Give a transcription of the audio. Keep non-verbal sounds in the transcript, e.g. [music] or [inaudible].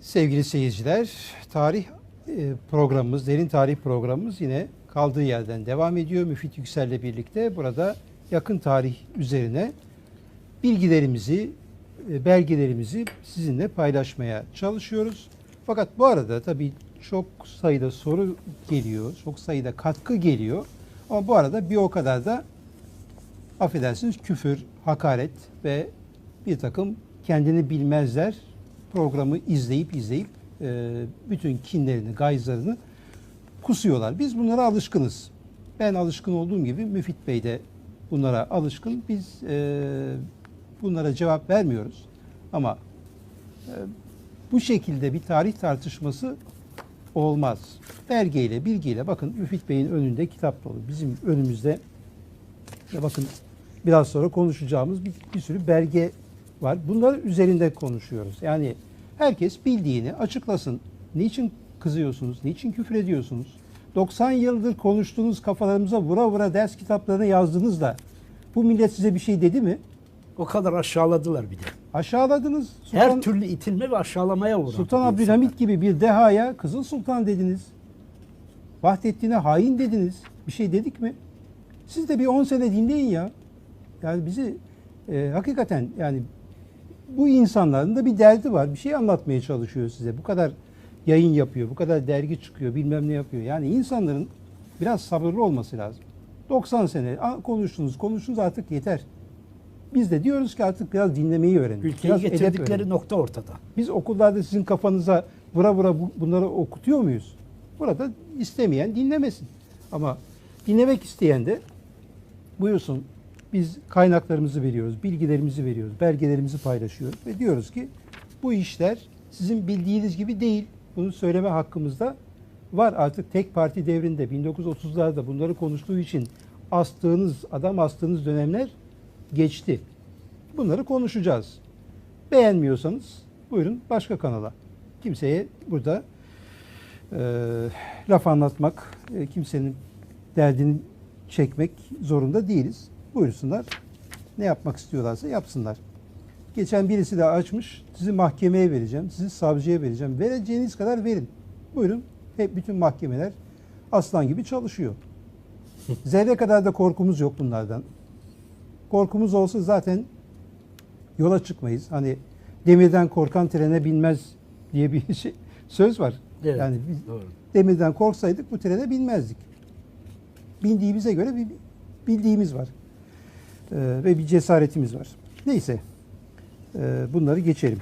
Sevgili seyirciler, tarih e, programımız, derin tarih programımız yine kaldığı yerden devam ediyor. Müfit Yüksel'le birlikte burada yakın tarih üzerine bilgilerimizi, e, belgelerimizi sizinle paylaşmaya çalışıyoruz. Fakat bu arada tabii çok sayıda soru geliyor, çok sayıda katkı geliyor. Ama bu arada bir o kadar da affedersiniz küfür, hakaret ve bir takım kendini bilmezler programı izleyip izleyip e, bütün kinlerini, gayzlarını kusuyorlar. Biz bunlara alışkınız. Ben alışkın olduğum gibi Müfit Bey de bunlara alışkın. Biz e, bunlara cevap vermiyoruz. Ama e, bu şekilde bir tarih tartışması olmaz. Belgeyle, bilgiyle bakın Müfit Bey'in önünde kitap dolu. Bizim önümüzde ya bakın biraz sonra konuşacağımız bir, bir sürü belge var. Bunlar üzerinde konuşuyoruz. Yani herkes bildiğini açıklasın. Niçin kızıyorsunuz? Niçin küfür ediyorsunuz? 90 yıldır konuştuğunuz kafalarımıza vura vura ders kitaplarını yazdınız da bu millet size bir şey dedi mi? O kadar aşağıladılar bir de. Aşağıladınız. Her Sultan- türlü itilme ve aşağılamaya uğradı. Sultan Abdülhamit gibi bir dehaya Kızıl Sultan dediniz. Vahdettin'e hain dediniz. Bir şey dedik mi? Siz de bir 10 sene dinleyin ya. Yani bizi e, hakikaten yani bu insanların da bir derdi var. Bir şey anlatmaya çalışıyor size. Bu kadar yayın yapıyor, bu kadar dergi çıkıyor, bilmem ne yapıyor. Yani insanların biraz sabırlı olması lazım. 90 sene konuştunuz, konuştunuz artık yeter. Biz de diyoruz ki artık biraz dinlemeyi öğrenin. Ülkeyi biraz getirdikleri nokta ortada. Biz okullarda sizin kafanıza vura vura bu- bunları okutuyor muyuz? Burada istemeyen dinlemesin. Ama dinlemek isteyen de buyursun. Biz kaynaklarımızı veriyoruz, bilgilerimizi veriyoruz, belgelerimizi paylaşıyoruz ve diyoruz ki bu işler sizin bildiğiniz gibi değil. Bunu söyleme hakkımız da var. Artık tek parti devrinde 1930'larda bunları konuştuğu için astığınız, adam astığınız dönemler geçti. Bunları konuşacağız. Beğenmiyorsanız buyurun başka kanala. Kimseye burada e, laf anlatmak, e, kimsenin derdini çekmek zorunda değiliz. Buyursunlar. Ne yapmak istiyorlarsa yapsınlar. Geçen birisi de açmış. Sizi mahkemeye vereceğim, sizi savcıya vereceğim. Vereceğiniz kadar verin. Buyurun. Hep bütün mahkemeler aslan gibi çalışıyor. [laughs] Zerre kadar da korkumuz yok bunlardan. Korkumuz olsa zaten yola çıkmayız. Hani demirden korkan trene binmez diye bir [laughs] şey, söz var. Evet, Yani biz doğru. demirden korksaydık bu trene binmezdik. Bindiğimize göre bir bildiğimiz var. Ee, ve bir cesaretimiz var. Neyse. Ee, bunları geçelim.